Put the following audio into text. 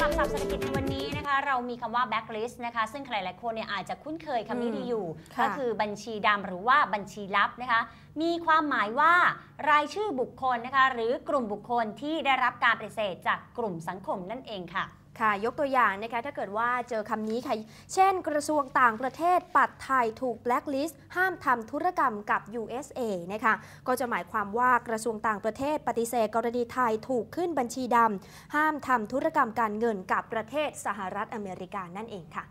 คำศัพท์เศรษฐกิจในวันนี้นะคะ เรามีคำว่า blacklist นะคะ ซึ่งใครหลายคนเนี่ยอาจจะคุ้นเคยคำนี้ดีอยู่ ค่ะก็คือบัญชีดำหรือว่าบัญชีลับนะคะ มีความหมายว่ารายชื่อบุคคลนะคะ หรือกลุ่มบุคคลที่ได้รับการปฏิเสธจากกลุ่มสังคมนั่นเองค่ะ ค่ะ ยกตัวอย่างนะคะถ้าเกิดว่าเจอคำนี้ค่ะ เช่นกระทรวงต่างประเทศปัดไทยถูกแบล็คลิสต์ห้ามทำธุรกรรมกับ USA นะคะก็จะหมายความว่ากระทรวงต่างประเทศปฏิเสธกรณีไทยถูกขึ้นบัญชีดำห้ามทำธุรกรรมการเงินกับประเทศสหรัฐอเมริกานั่นเองค่ะ